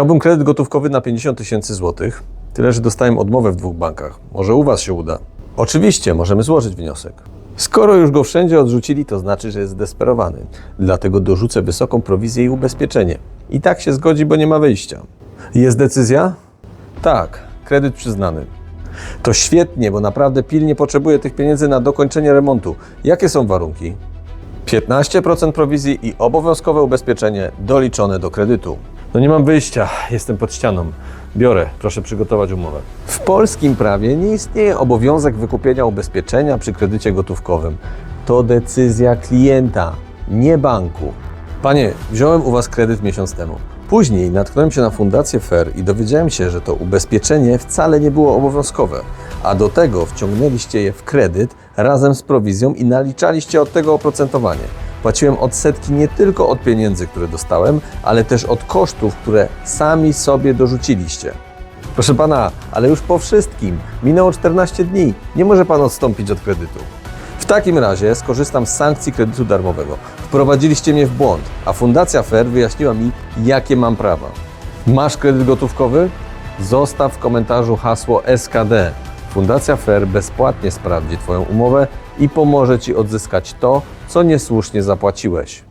Chciałbym kredyt gotówkowy na 50 tysięcy złotych, tyle że dostałem odmowę w dwóch bankach. Może u Was się uda. Oczywiście, możemy złożyć wniosek. Skoro już go wszędzie odrzucili, to znaczy, że jest zdesperowany. Dlatego dorzucę wysoką prowizję i ubezpieczenie. I tak się zgodzi, bo nie ma wyjścia. Jest decyzja? Tak, kredyt przyznany. To świetnie, bo naprawdę pilnie potrzebuję tych pieniędzy na dokończenie remontu. Jakie są warunki? 15% prowizji i obowiązkowe ubezpieczenie doliczone do kredytu. No nie mam wyjścia, jestem pod ścianą. Biorę, proszę przygotować umowę. W polskim prawie nie istnieje obowiązek wykupienia ubezpieczenia przy kredycie gotówkowym. To decyzja klienta, nie banku. Panie, wziąłem u Was kredyt miesiąc temu. Później natknąłem się na Fundację FAIR i dowiedziałem się, że to ubezpieczenie wcale nie było obowiązkowe, a do tego wciągnęliście je w kredyt razem z prowizją i naliczaliście od tego oprocentowanie. Płaciłem odsetki nie tylko od pieniędzy, które dostałem, ale też od kosztów, które sami sobie dorzuciliście. Proszę pana, ale już po wszystkim minęło 14 dni. Nie może pan odstąpić od kredytu. W takim razie skorzystam z sankcji kredytu darmowego. Wprowadziliście mnie w błąd, a Fundacja FAIR wyjaśniła mi, jakie mam prawa. Masz kredyt gotówkowy? Zostaw w komentarzu hasło SKD. Fundacja FAIR bezpłatnie sprawdzi Twoją umowę i pomoże Ci odzyskać to, co niesłusznie zapłaciłeś.